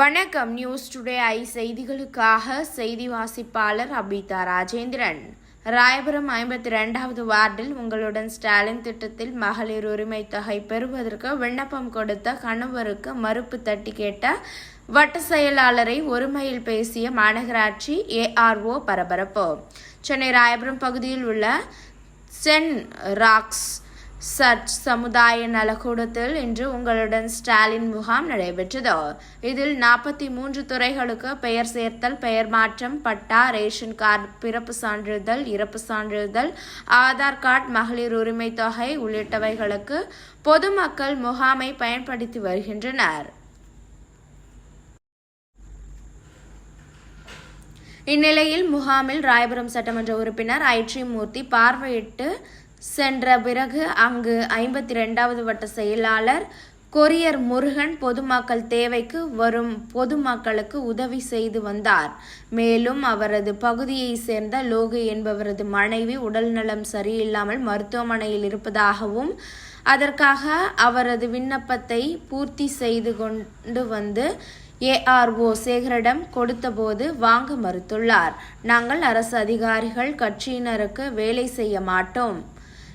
வணக்கம் news today I செய்திகளுக்காக செய்தி வாசிப்பாளர் அபிதா ராஜேந்திரன். ராயபுரம் ஐம்பத்தி ரெண்டாவது வார்டில் உங்களுடன் ஸ்டாலின் திட்டத்தில் மகளிர் உரிமை தொகை பெறுவதற்கு விண்ணப்பம் கொடுத்த கணவருக்கு மறுப்பு தட்டி கேட்ட வட்ட செயலாளரை ஒருமையில் பேசிய மாநகராட்சி ஏஆர்ஓ பரபரப்பு. சென்னை ராயபுரம் பகுதியில் உள்ள சென் ராக்ஸ் சர்ச் சமுதாய நலக்கூடத்தில் இன்று உங்களுடன் ஸ்டாலின் முகாம் நடைபெற்றது. இதில் நாற்பத்தி மூன்று துறைகளுக்கு பெயர் சேர்த்தல் பெயர் மாற்றம் பட்டா ரேஷன் கார்டு பிறப்பு சான்றிதழ் இறப்பு சான்றிதழ் ஆதார் கார்டு மகளிர் உரிமை தொகை உள்ளிட்டவைகளுக்கு பொதுமக்கள் முகாமை பயன்படுத்தி வருகின்றனர். இந்நிலையில் முகாமில் ராயபுரம் சட்டமன்ற உறுப்பினர் ஐட்ரி மூர்த்தி பார்வையிட்டு சென்ற பிறகு அங்கு ஐம்பத்தி ரெண்டாவது வட்ட செயலாளர் கொரியர் முருகன் பொதுமக்கள் தேவைக்கு வரும் பொதுமக்களுக்கு உதவி செய்து வந்தார். மேலும் அவரது பகுதியை சேர்ந்த லோகு என்பவரது மனைவி உடல்நலம் சரியில்லாமல் மருத்துவமனையில் இருப்பதாகவும் அதற்காக அவரது விண்ணப்பத்தை பூர்த்தி செய்து கொண்டு வந்து ஏஆர்ஓ சேகரிடம் கொடுத்தபோது வாங்க மறுத்துள்ளார். நாங்கள் அரசு அதிகாரிகள் கட்சியினருக்கு வேலை செய்ய மாட்டோம்.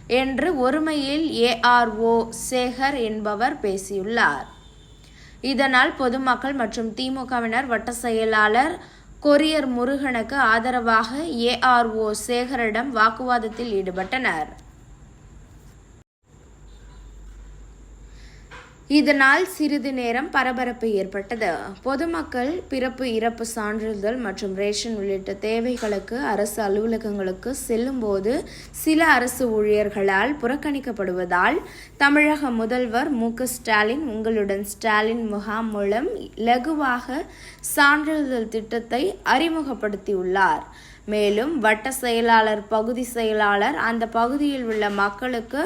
என்று ஒருமையில் ஏஆர்ஓ சேகர் என்பவர் பேசியுள்ளார். இதனால் பொதுமக்கள் மற்றும் திமுகவினர் வட்ட செயலாளர் கொரியர் முருகனுக்கு ஆதரவாக ஏஆர்ஓ சேகரிடம் வாக்குவாதத்தில் ஈடுபட்டனர். இதனால் சிறிது நேரம் பரபரப்பு ஏற்பட்டது. பொதுமக்கள் பிறப்பு இறப்பு சான்றிதழ் மற்றும் ரேஷன் உள்ளிட்ட தேவைகளுக்கு அரசு அலுவலகங்களுக்கு செல்லும்போது சில அரசு ஊழியர்களால் புறக்கணிக்கப்படுவதால் தமிழக முதல்வர் மு. ஸ்டாலின் உங்களுடன் ஸ்டாலின் முகாம் மூலம் இலகுவாக சான்றிதழ் திட்டத்தை அறிமுகப்படுத்தியுள்ளார். மேலும் வட்ட செயலாளர் பகுதி செயலாளர் அந்த பகுதியில் உள்ள மக்களுக்கு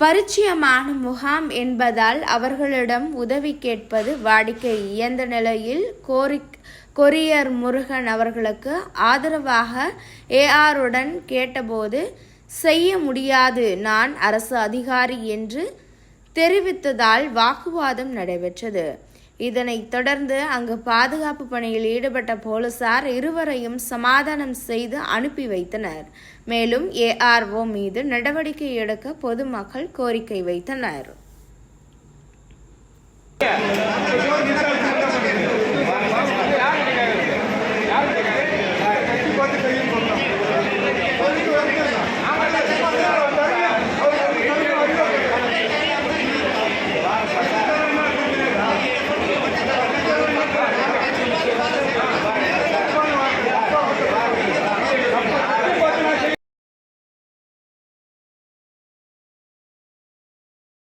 பரிச்சயமான முகாம் என்பதால் அவர்களிடம் உதவி கேட்பது வாடிக்கை. இயந்த நிலையில் கோரி கொரியர் முருகன் அவர்களுக்கு ஆதரவாக ஏஆருடன் கேட்டபோது செய்ய முடியாது நான் அரசு அதிகாரி என்று தெரிவித்ததால் வாக்குவாதம் நடைபெற்றது. இதனைத் தொடர்ந்து அங்கு பாதுகாப்பு பணியில் ஈடுபட்ட போலீசார் இருவரையும் சமாதானம் செய்து அனுப்பி வைத்தனர். மேலும் ஏஆர்ஓ மீது நடவடிக்கை எடுக்க பொதுமக்கள் கோரிக்கை வைத்தனர்.